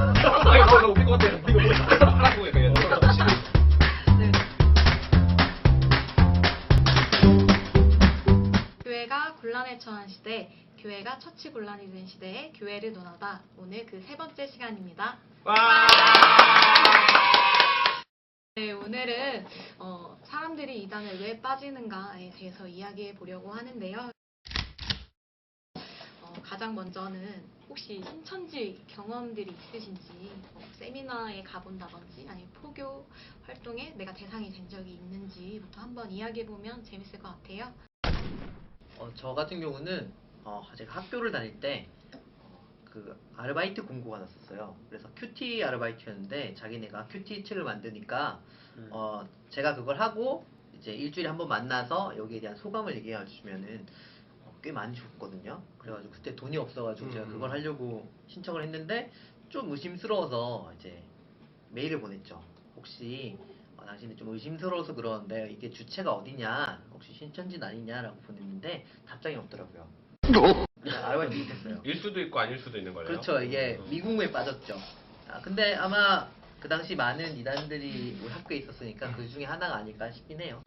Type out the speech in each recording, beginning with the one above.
것. 이거 뭐 하라고. 네. 교회가 곤란에 처한 시대, 교회가 처치 곤란이 된 시대에 교회를 논하다. 오늘 그 세 번째 시간입니다. 와. 네, 오늘은 어, 사람들이 이단을 왜 빠지는가에 대해서 이야기해 보려고 하는데요. 어, 가장 먼저는 혹시 신천지 경험들이 있으신지 뭐 세미나에 가본다든지 아니면 포교 활동에 내가 대상이 된 적이 있는지부터 한번 이야기해 보면 재밌을 것 같아요. 어, 저 같은 경우는 어, 제가 학교를 다닐 때 그 아르바이트 공고가 났었어요. 그래서 큐티 아르바이트였는데 자기네가 큐티 틀을 만드니까 어, 제가 그걸 하고 이제 일주일에 한 번 만나서 여기에 대한 소감을 얘기해 주시면은 어, 꽤 많이 줬거든요. 그래가지고 그때 돈이 없어가지고 제가 음. 그걸 하려고 신청을 했는데 좀 의심스러워서 이제 메일을 보냈죠. 혹시 어, 당신이 좀 의심스러워서 그러는데 이게 주체가 어디냐, 혹시 신천지 아니냐라고 보냈는데 답장이 없더라고요. 그냥 아르바이트 못했어요. 일 수도 있고 아닐 수도 있는 거예요. 그렇죠. 이게 음. 미궁에 빠졌죠. 아, 근데 아마 그 당시 많은 이단들이 우리 학교에 있었으니까 그 중에 하나가 아닐까 싶긴 해요.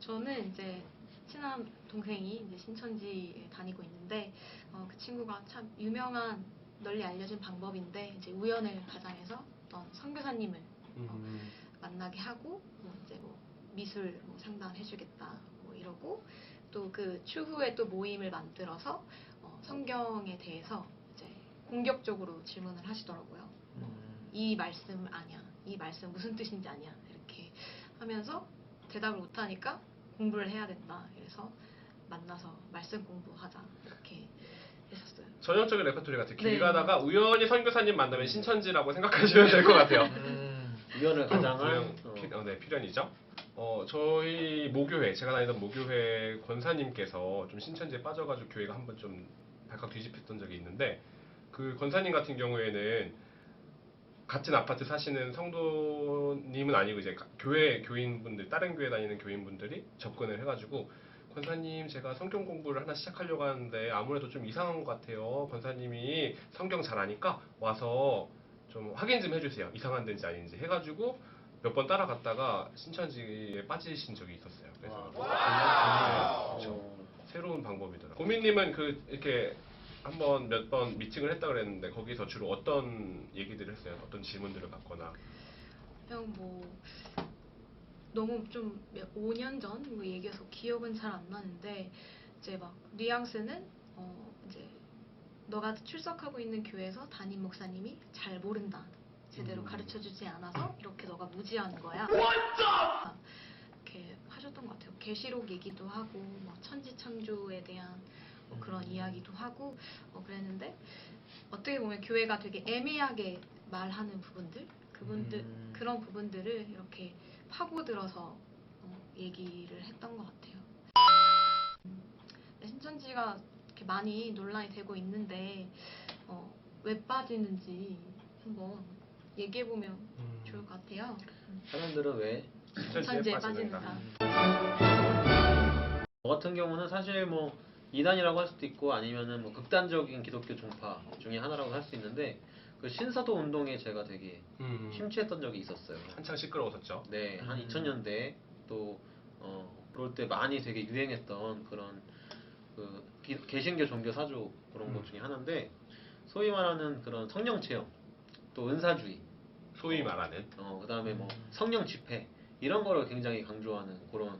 저는 이제 친한 동생이 이제 신천지에 다니고 있는데 어, 그 친구가 참 유명한 널리 알려진 방법인데 이제 우연을 가장해서 어떤 선교사님을 음. 만나게 하고 뭐 이제 뭐 미술 뭐 상담해주겠다 뭐 이러고 또 그 추후에 또 모임을 만들어서 어, 성경에 대해서 이제 공격적으로 질문을 하시더라고요. 음, 이 말씀 아냐, 이 말씀 무슨 뜻인지 아냐 이렇게 하면서 대답을 못하니까 공부를 해야 된다. 그래서 만나서 말씀 공부하자 이렇게 했었어요. 전형적인 레퍼토리 같아요. 길 네. 가다가 우연히 선교사님 만나면 신천지라고 생각하시면 될 것 같아요. 음, 우연을 가장한 어, 피, 어, 네, 필연이죠. 어, 저희 모교회, 제가 다니던 모교회 권사님께서 좀 신천지에 빠져가지고 교회가 한번 좀 발칵 뒤집혔던 적이 있는데 그 권사님 같은 경우에는 같은 아파트 사시는 성도님은 아니고 이제 가- 교회 교인분들 다른 교회 다니는 교인분들이 접근을 해가지고 권사님 제가 성경 공부를 하나 시작하려고 하는데 아무래도 좀 이상한 것 같아요. 권사님이 성경 잘 아니까 와서 좀 확인 좀 해주세요. 이상한 데인지 아닌지 해가지고 몇 번 따라갔다가 신천지에 빠지신 적이 있었어요. 그래서 와. 네, 그렇죠. 어, 새로운 방법이더라고요. 고민님은 그 이렇게 한번 몇 번 미팅을 했다 그랬는데 거기서 주로 어떤 얘기들을 했어요? 어떤 질문들을 받거나? 그냥 뭐 너무 좀 5년 전? 뭐 얘기해서 기억은 잘 안 나는데 이제 막 뉘앙스는 어 이제 너가 출석하고 있는 교회에서 담임 목사님이 잘 모른다. 제대로 음. 가르쳐 주지 않아서 이렇게 너가 무지하는 거야. 이렇게 하셨던 것 같아요. 계시록 얘기도 하고 뭐 천지 창조에 대한 뭐 그런 음. 이야기도 하고 어, 그랬는데 어떻게 보면 교회가 되게 애매하게 말하는 부분들 그분들 음. 그런 부분들을 이렇게 파고들어서 어, 얘기를 했던 것 같아요. 음, 신천지가 이렇게 많이 논란이 되고 있는데 어, 왜 빠지는지 한번 얘기해 보면 좋을 것 같아요. 음, 사람들은 왜? 신천지에? 빠지는가. 저 같은 경우는 사실 뭐 이단이라고 할 수도 있고 아니면은 뭐 극단적인 기독교 종파 중에 하나라고 할 수 있는데 그 신사도 운동에 제가 되게 음. 심취했던 적이 있었어요. 한창 시끄러웠었죠. 네, 한 음. 2000년대 또 어, 그럴 때 많이 되게 유행했던 그런 그 기- 개신교 종교 사조 그런 것 음. 중에 하나인데 소위 말하는 그런 성령 체험 또 은사주의 소위 말하는 어, 그다음에 뭐 음. 성령 집회 이런 거를 굉장히 강조하는 그런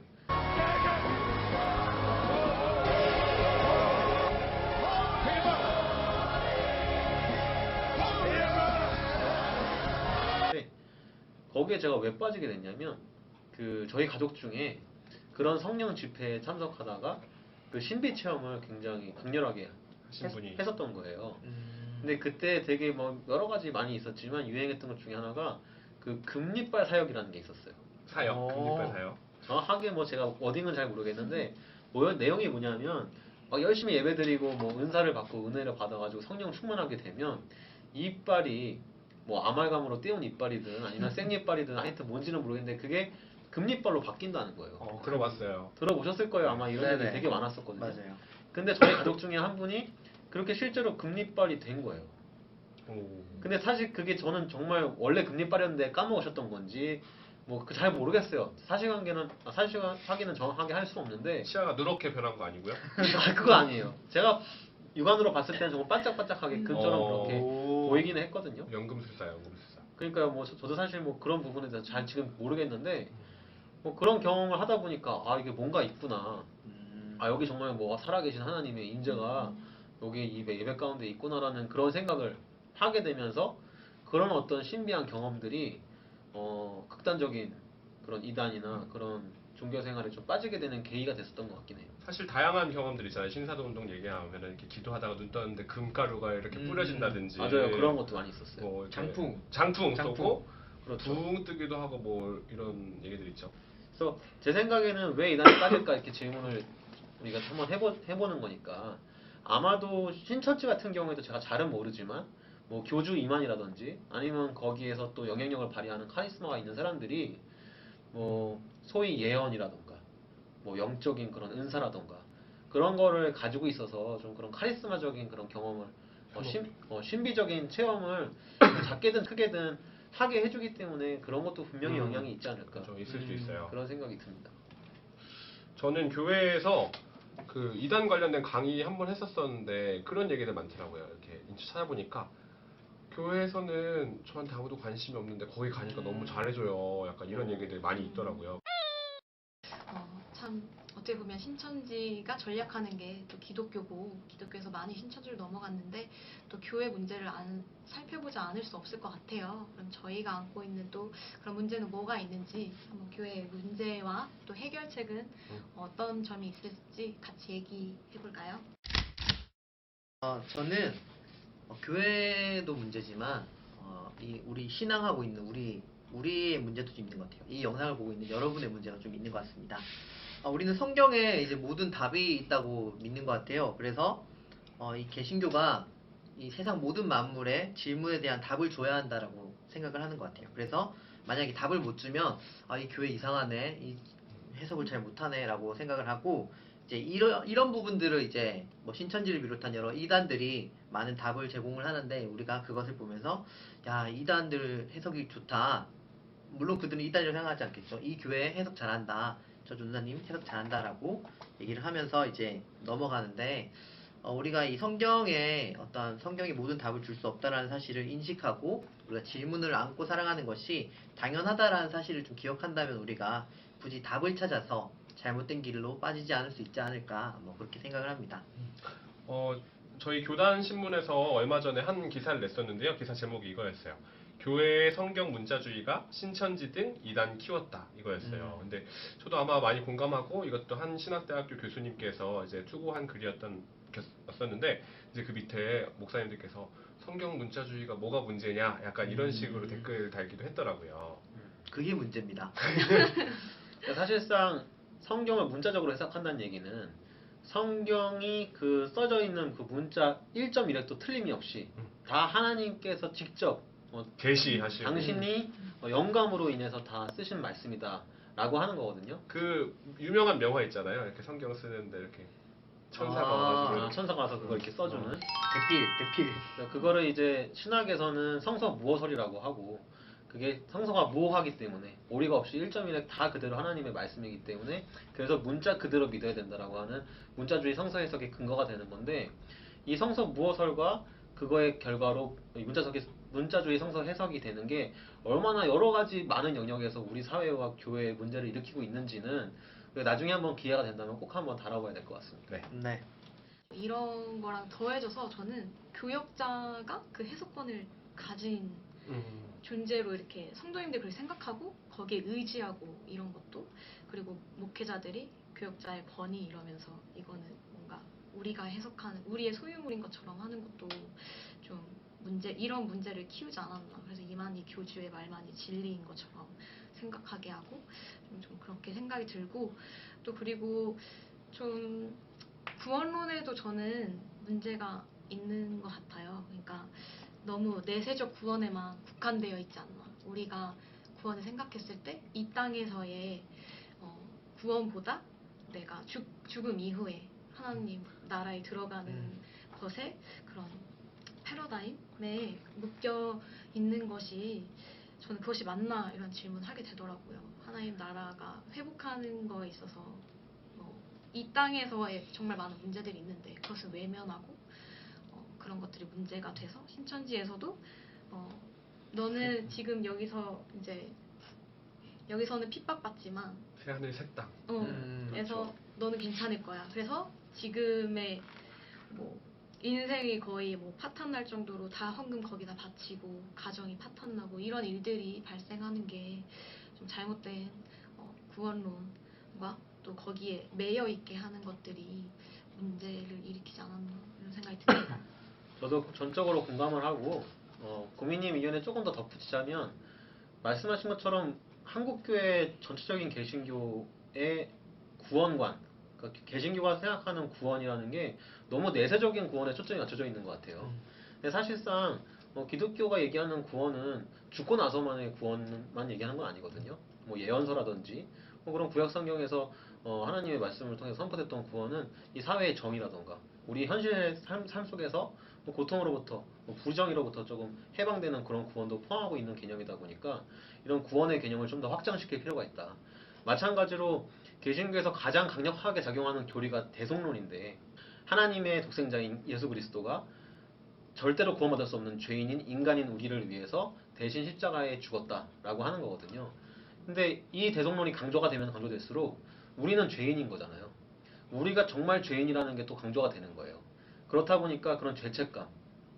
거기에 제가 왜 빠지게 됐냐면 그 저희 가족 중에 그런 성령 집회에 참석하다가 그 신비 체험을 굉장히 강렬하게 하신 했, 분이 했었던 거예요. 음, 근데 그때 되게 뭐 여러 가지 많이 있었지만 유행했던 것 중에 하나가 그 금리빨 사역이라는 게 있었어요. 사역, 어. 금리빨 사역. 정확하게 뭐 제가 워딩은 잘 모르겠는데 뭐 내용이 뭐냐면 막 열심히 예배드리고 뭐 은사를 받고 은혜를 받아가지고 성령 충만하게 되면 이 이빨이 뭐 아말감으로 띄운 이빨이든 아니면 생이빨이든 하여튼 뭔지는 모르겠는데 그게 금리빨로 바뀐다는 거예요. 어, 들어봤어요. 들어보셨을 거예요 아마 이런 네네. 얘기 되게 많았었거든요. 맞아요. 근데 저희 가족 중에 한 분이 그렇게 실제로 금리빨이 된 거예요. 오. 근데 사실 그게 저는 정말 원래 금리빨이었는데 까먹으셨던 건지 뭐그잘 모르겠어요. 사실관계는 아, 사실 확인은 정확하게 할 수 없는데 시야가 누렇게 변한 거 아니고요? 아, 그거 아니에요. 제가 육안으로 봤을 때는 정말 반짝반짝하게 금처럼 어. 그렇게 보이기는 했거든요. 연금술사, 연금술사. 그러니까 뭐 저- 저도 사실 뭐 그런 부분에 대해서 잘 지금 모르겠는데 뭐 그런 경험을 하다 보니까 아 이게 뭔가 있구나. 음. 아 여기 정말 뭐 살아계신 하나님의 인재가 여기 이 예배 가운데 있구나라는 그런 생각을 하게 되면서 그런 어떤 신비한 경험들이 어 극단적인 그런 이단이나 그런 종교 생활에 좀 빠지게 되는 계기가 됐었던 것 같긴 해요. 사실 다양한 경험들 있잖아요. 신사도 운동 얘기하면 이렇게 기도하다가 눈 떴는데 금가루가 이렇게 음. 뿌려진다든지. 맞아요 그런 것도 많이 있었어요. 뭐 이렇게 장풍. 장풍, 장풍. 쏘고 그렇죠. 붕 뜨기도 하고 뭐 이런 얘기들 있죠. 그래서 제 생각에는 왜 이단에 빠질까 이렇게 질문을 우리가 한번 해보, 해보는 거니까 아마도 신천지 같은 경우에도 제가 잘은 모르지만 뭐 교주 이만이라든지 아니면 거기에서 또 영향력을 발휘하는 카리스마가 있는 사람들이 뭐 소위 예언이라던가 뭐 영적인 그런 은사라던가 그런 거를 가지고 있어서 좀 그런 카리스마적인 그런 경험을 어, 신, 어, 신비적인 체험을 작게든 크게든 하게 해주기 때문에 그런 것도 분명히 음. 영향이 있지 않을까 좀 있을 수 음, 있어요. 그런 생각이 듭니다. 저는 교회에서 그 이단 관련된 강의 한 번 했었었는데 그런 얘기들 많더라고요. 이렇게 인치 찾아보니까 교회에서는 저한테 아무도 관심이 없는데 거기 가니까 너무 잘해줘요. 약간 이런 얘기들이 많이 있더라고요. 어, 참 어떻게 보면 신천지가 전략하는 게 또 기독교고 기독교에서 많이 신천지로 넘어갔는데 또 교회 문제를 안, 살펴보지 않을 수 없을 것 같아요. 그럼 저희가 안고 있는 또 그런 문제는 뭐가 있는지 한번 교회의 문제와 또 해결책은 어떤 점이 있을지 같이 얘기해 볼까요? 어, 저는 어, 교회도 문제지만 어, 이 우리 신앙하고 있는 우리 우리의 문제도 좀 있는 것 같아요. 이 영상을 보고 있는 여러분의 문제가 좀 있는 것 같습니다. 어, 우리는 성경에 이제 모든 답이 있다고 믿는 것 같아요. 그래서 어, 이 개신교가 이 세상 모든 만물의 질문에 대한 답을 줘야 한다라고 생각을 하는 것 같아요. 그래서 만약에 답을 못 주면 아, 이 교회 이상하네, 이 해석을 잘 못하네라고 생각을 하고 이제 이런 이런 부분들을 이제 뭐 신천지를 비롯한 여러 이단들이 많은 답을 제공을 하는데 우리가 그것을 보면서 야 이단들 해석이 좋다. 물론 그들은 이단이라고 생각하지 않겠죠. 이 교회 해석 잘한다. 저 전사님 해석 잘한다라고 얘기를 하면서 이제 넘어가는데 어, 우리가 이 성경에 어떤 성경이 모든 답을 줄 수 없다라는 사실을 인식하고 우리가 질문을 안고 살아가는 것이 당연하다라는 사실을 좀 기억한다면 우리가 굳이 답을 찾아서 잘못된 길로 빠지지 않을 수 있지 않을까 뭐 그렇게 생각을 합니다. 어, 저희 교단 신문에서 얼마 전에 한 기사를 냈었는데요. 기사 제목이 이거였어요. 교회의 성경 문자주의가 신천지 등 이단 키웠다 이거였어요. 음. 근데 저도 아마 많이 공감하고 이것도 한 신학대학교 교수님께서 이제 투고한 글이었던 었는데 이제 그 밑에 목사님들께서 성경 문자주의가 뭐가 문제냐 약간 이런 음. 식으로 댓글 달기도 했더라고요. 그게 문제입니다. 그러니까 사실상 성경을 문자적으로 해석한다는 얘기는 성경이 그 써져 있는 그 문자 1.1획도 틀림이 없이 음. 다 하나님께서 직접 어, 계시하시고 당신이 어, 영감으로 인해서 다 쓰신 말씀이다 라고 하는 거거든요. 그 유명한 명화 있잖아요. 이렇게 성경 쓰는데 이렇게 천사가 아, 와가지고 아, 천사가 와서 그걸 이렇게 써주는. 대필 대필. 그러니까 그거를 이제 신학에서는 성서 무어설이라고 하고 그게 성서가 무어하기 때문에 오리가 없이 1.1획 다 그대로 하나님의 말씀이기 때문에 그래서 문자 그대로 믿어야 된다라고 하는 문자주의 성서 해석의 근거가 되는 건데 이 성서 무어설과 그거의 결과로 이 문자석의 문자주의 성서 해석이 되는 게 얼마나 여러 가지 많은 영역에서 우리 사회와 교회의 문제를 일으키고 있는지는 나중에 한번 기회가 된다면 꼭 한번 다뤄봐야 될 것 같습니다. 네. 네. 이런 거랑 더해져서 저는 교역자가 그 해석권을 가진 음. 존재로 이렇게 성도님들 그렇게 생각하고 거기에 의지하고 이런 것도 그리고 목회자들이 교역자의 권위 이러면서 이거는 뭔가 우리가 해석하는 우리의 소유물인 것처럼 하는 것도 좀 문제 이런 문제를 키우지 않았나 그래서 이만희 교주의 말만이 진리인 것처럼 생각하게 하고 좀, 좀 그렇게 생각이 들고 또 그리고 좀 구원론에도 저는 문제가 있는 것 같아요. 그러니까 너무 내세적 구원에만 국한되어 있지 않나. 우리가 구원을 생각했을 때 이 땅에서의 어, 구원보다 내가 죽, 죽음 이후에 하나님 나라에 들어가는 음. 것에 그런 패러다임 마음에 묶여 있는 것이 저는 그것이 맞나 이런 질문을 하게 되더라고요. 하나님 나라가 회복하는 거에 있어서 어, 이 땅에서의 정말 많은 문제들이 있는데 그것을 외면하고 어, 그런 것들이 문제가 돼서 신천지에서도 어, 너는 지금 여기서 이제 여기서는 핍박받지만 새하늘 새땅. 어, 음, 그래서 그렇죠. 너는 괜찮을 거야. 그래서 지금의 뭐 인생이 거의 뭐 파탄 날 정도로 다 헌금 거기다 바치고 가정이 파탄 나고 이런 일들이 발생하는 게 좀 잘못된 어, 구원론과 또 거기에 매여 있게 하는 것들이 문제를 일으키지 않았나 이런 생각이 듭니다. 저도 전적으로 공감을 하고 어, 고민님 의견에 조금 더 덧붙이자면 말씀하신 것처럼 한국 교회 전체적인 개신교의 구원관 그러니까 개신교가 생각하는 구원이라는 게 너무 내세적인 구원에 초점이 맞춰져 있는 것 같아요. 음. 근데 사실상 어, 기독교가 얘기하는 구원은 죽고 나서만의 구원만 얘기하는 건 아니거든요. 뭐 예언서라든지 뭐 그런 구약 성경에서 어, 하나님의 말씀을 통해 서 선포됐던 구원은 이 사회의 정의라던가 우리 현실의 삶, 삶 속에서 뭐 고통으로부터 뭐 부정으로부터 조금 해방되는 그런 구원도 포함하고 있는 개념이다 보니까 이런 구원의 개념을 좀 더 확장시킬 필요가 있다. 마찬가지로 개신교에서 가장 강력하게 작용하는 교리가 대속론인데 하나님의 독생자인 예수 그리스도가 절대로 구원받을 수 없는 죄인인 인간인 우리를 위해서 대신 십자가에 죽었다라고 하는 거거든요. 근데 이 대속론이 강조가 되면 강조될수록 우리는 죄인인 거잖아요. 우리가 정말 죄인이라는 게 또 강조가 되는 거예요. 그렇다 보니까 그런 죄책감,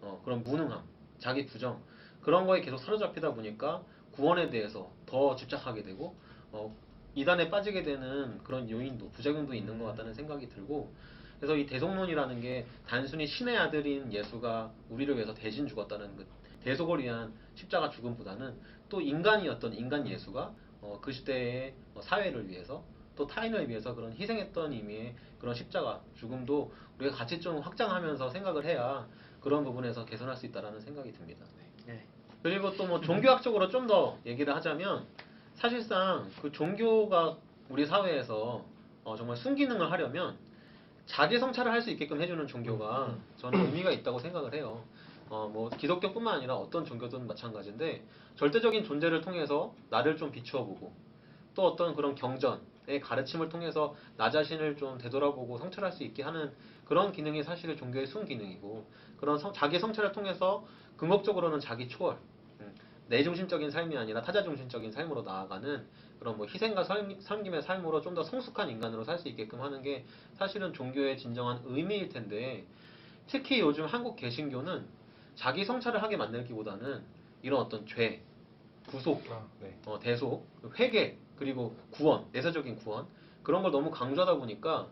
어, 그런 무능함, 자기 부정 그런 거에 계속 사로잡히다 보니까 구원에 대해서 더 집착하게 되고 어, 이단에 빠지게 되는 그런 요인도 부작용도 있는 것 같다는 생각이 들고 그래서 이 대속론이라는 게 단순히 신의 아들인 예수가 우리를 위해서 대신 죽었다는 그 대속을 위한 십자가 죽음보다는 또 인간이었던 인간 예수가 어, 그 시대의 어, 사회를 위해서 또 타인을 위해서 그런 희생했던 의미의 그런 십자가 죽음도 우리가 같이 좀 확장하면서 생각을 해야 그런 부분에서 개선할 수 있다라는 생각이 듭니다. 네. 그리고 또 뭐 종교학적으로 좀 더 얘기를 하자면 사실상 그 종교가 우리 사회에서 어, 정말 순기능을 하려면 자기 성찰을 할 수 있게끔 해주는 종교가 음. 저는 의미가 있다고 생각을 해요. 어, 뭐 기독교뿐만 아니라 어떤 종교든 마찬가지인데 절대적인 존재를 통해서 나를 좀 비추어보고 또 어떤 그런 경전의 가르침을 통해서 나 자신을 좀 되돌아보고 성찰할 수 있게 하는 그런 기능이 사실 종교의 순기능이고 그런 성- 자기 성찰을 통해서 궁극적으로는 자기 초월 음, 내 중심적인 삶이 아니라 타자 중심적인 삶으로 나아가는 그런 뭐 희생과 섬- 섬김의 삶으로 좀 더 성숙한 인간으로 살 수 있게끔 하는 게 사실은 종교의 진정한 의미일 텐데 특히 요즘 한국 개신교는 자기 성찰을 하게 만들기보다는 이런 어떤 죄, 구속, 아, 네. 어, 대속, 회개, 그리고 구원, 내세적인 구원 그런 걸 너무 강조하다 보니까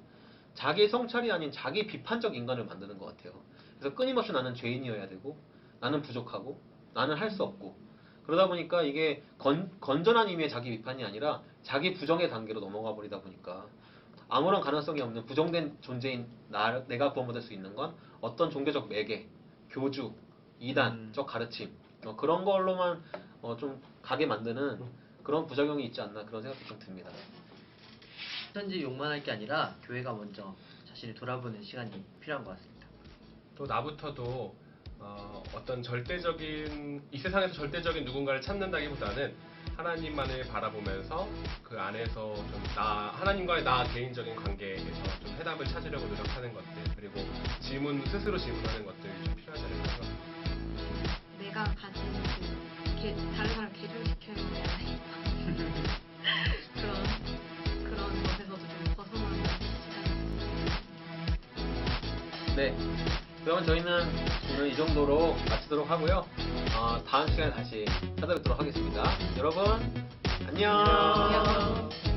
자기 성찰이 아닌 자기 비판적 인간을 만드는 것 같아요. 그래서 끊임없이 나는 죄인이어야 되고 나는 부족하고 나는 할 수 없고 그러다 보니까 이게 건, 건전한 의미의 자기 비판이 아니라 자기 부정의 단계로 넘어가 버리다 보니까 아무런 가능성이 없는 부정된 존재인 나, 내가 구원받을 수 있는 건 어떤 종교적 매개, 교주, 이단적 가르침 어, 그런 걸로만 어, 좀 가게 만드는 그런 부작용이 있지 않나 그런 생각이 좀 듭니다. 현지 욕만 할 게 아니라 교회가 먼저 자신을 돌아보는 시간이 필요한 것 같습니다. 또 나부터도 어, 어떤 절대적인 이 세상에서 절대적인 누군가를 찾는다기보다는 하나님만을 바라보면서 그 안에서 좀 나 하나님과의 나 개인적인 관계에서 좀 해답을 찾으려고 노력하는 것들 그리고 질문 스스로 질문하는 것들이 좀 필요하지 않을까 생각합니다. 내가 가진 그 개, 다른 사람 개조시켜야 하는 그런 그런 것에서도 좀 벗어나는 네. 그러면 저희는 오늘 이 정도로 마치도록 하고요. 어, 다음 시간에 다시 찾아뵙도록 하겠습니다. 여러분, 안녕. 안녕.